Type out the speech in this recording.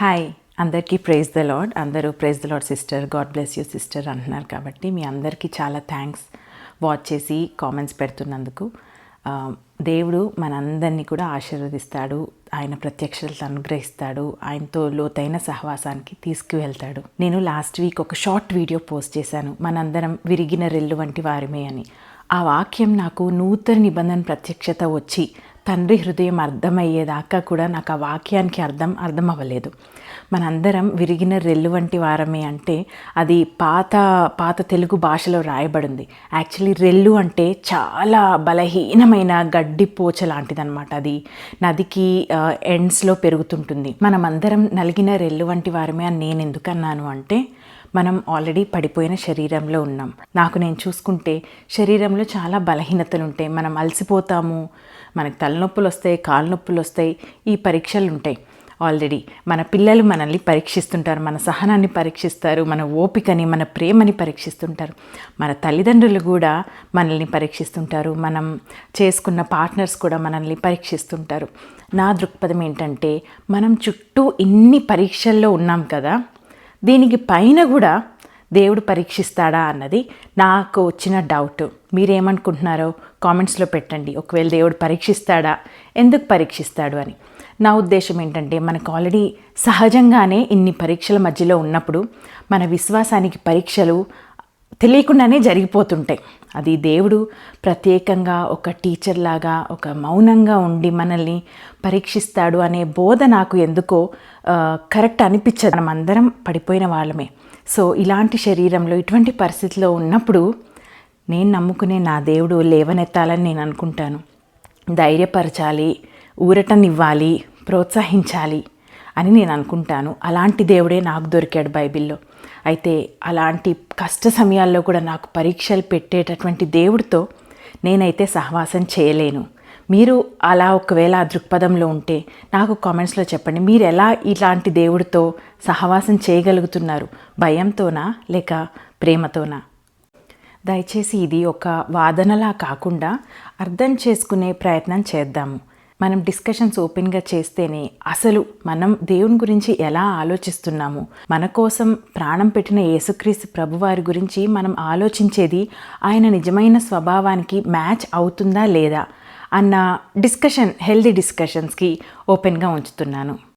Hi అందరికీ praise the Lord అందరూ praise the Lord sister God bless you sister అంటున్నారు కాబట్టి మీ అందరికీ చాలా థ్యాంక్స్ వాచ్ చేసి కామెంట్స్ పెడుతున్నందుకు. దేవుడు మనందరినీ కూడా ఆశీర్వదిస్తాడు. ఆయన ప్రత్యక్షతలు అనుగ్రహిస్తాడు. ఆయనతో లోతైన సహవాసానికి తీసుకువెళ్తాడు. నేను లాస్ట్ వీక్ ఒక షార్ట్ వీడియో పోస్ట్ చేశాను. మనందరం విరిగిన రెల్లు వంటి వారిమే అని. ఆ వాక్యం నాకు నూతన నిబంధన ప్రత్యక్షత వచ్చి తండ్రి హృదయం అర్థమయ్యేదాకా కూడా నాకు ఆ వాక్యానికి అర్థం అర్థం అవ్వలేదు మనందరం విరిగిన రెల్లు వంటి వారమే అంటే అది పాత పాత తెలుగు భాషలో రాయబడింది. యాక్చువల్లీ రెల్లు అంటే చాలా బలహీనమైన గడ్డి పోచ లాంటిదన్నమాట. అది నదికి ఎండ్స్లో పెరుగుతుంటుంది. మనమందరం నలిగిన రెల్లు వంటి వారమే అని నేను ఎందుకన్నాను అంటే మనం ఆల్రెడీ పడిపోయిన శరీరంలో ఉన్నాం. నాకు నేను చూసుకుంటే శరీరంలో చాలా బలహీనతలు ఉంటాయి మనం అలసిపోతాము మనకు తలనొప్పులు వస్తాయి కాళ్ళ నొప్పులు వస్తాయి ఈ పరీక్షలు ఉంటాయి ఆల్రెడీ మన పిల్లలు మనల్ని పరీక్షిస్తుంటారు మన సహనాన్ని పరీక్షిస్తారు మన ఓపికని మన ప్రేమని పరీక్షిస్తుంటారు. మన తల్లిదండ్రులు కూడా మనల్ని పరీక్షిస్తుంటారు. మనం చేసుకున్న పార్ట్నర్స్ కూడా మనల్ని పరీక్షిస్తుంటారు. నా దృక్పథం ఏంటంటే మనం చుట్టూ ఇన్ని పరీక్షల్లో ఉన్నాం కదా దీనికి పైన కూడా దేవుడు పరీక్షిస్తాడా అన్నది నాకు వచ్చిన డౌట్. మీరేమనుకుంటున్నారో కామెంట్స్లో పెట్టండి. ఒకవేళ దేవుడు పరీక్షిస్తాడా? ఎందుకు పరీక్షిస్తాడు అని. నా ఉద్దేశం ఏంటంటే మనకు ఆల్రెడీ సహజంగానే ఇన్ని పరీక్షల మధ్యలో ఉన్నప్పుడు మన విశ్వాసానికి పరీక్షలు తెలియకుండానే జరిగిపోతుంటాయి. అది దేవుడు ప్రత్యేకంగా ఒక టీచర్ లాగా ఒక మౌనంగా ఉండి మనల్ని పరీక్షిస్తాడు అనే బోధ నాకు ఎందుకో కరెక్ట్ అనిపించదు. మనం అందరం పడిపోయిన వాళ్ళమే. సో ఇలాంటి శరీరంలో ఇటువంటి పరిస్థితిలో ఉన్నప్పుడు నేను నమ్ముకునే నా దేవుడు లేవనెత్తాలని నేను అనుకుంటాను. ధైర్యపరచాలి ఊరటనివ్వాలి ప్రోత్సహించాలి అని నేను అనుకుంటాను. అలాంటి దేవుడే నాకు దొరికాడు బైబిల్లో. అయితే అలాంటి కష్ట సమయాల్లో కూడా నాకు పరీక్షలు పెట్టేటటువంటి దేవుడితో నేనైతే సహవాసం చేయలేను. మీరు అలా ఒకవేళ ఆ దృక్పథంలో ఉంటే నాకు కామెంట్స్లో చెప్పండి. మీరు ఎలా ఇలాంటి దేవుడితో సహవాసం చేయగలుగుతున్నారు? భయంతోనా లేక ప్రేమతోనా? దయచేసి ఇది ఒక వాదనలా కాకుండా అర్థం చేసుకునే ప్రయత్నం చేద్దాము. మనం డిస్కషన్స్ ఓపెన్గా చేస్తేనే అసలు మనం దేవుని గురించి ఎలా ఆలోచిస్తున్నాము? మన కోసం ప్రాణం పెట్టిన యేసుక్రీస్తు ప్రభువారి గురించి మనం ఆలోచించేది ఆయన నిజమైన స్వభావానికి మ్యాచ్ అవుతుందా లేదా? అన్న డిస్కషన్ హెల్దీ డిస్కషన్స్కి ఓపెన్గా ఉంచుతున్నాను.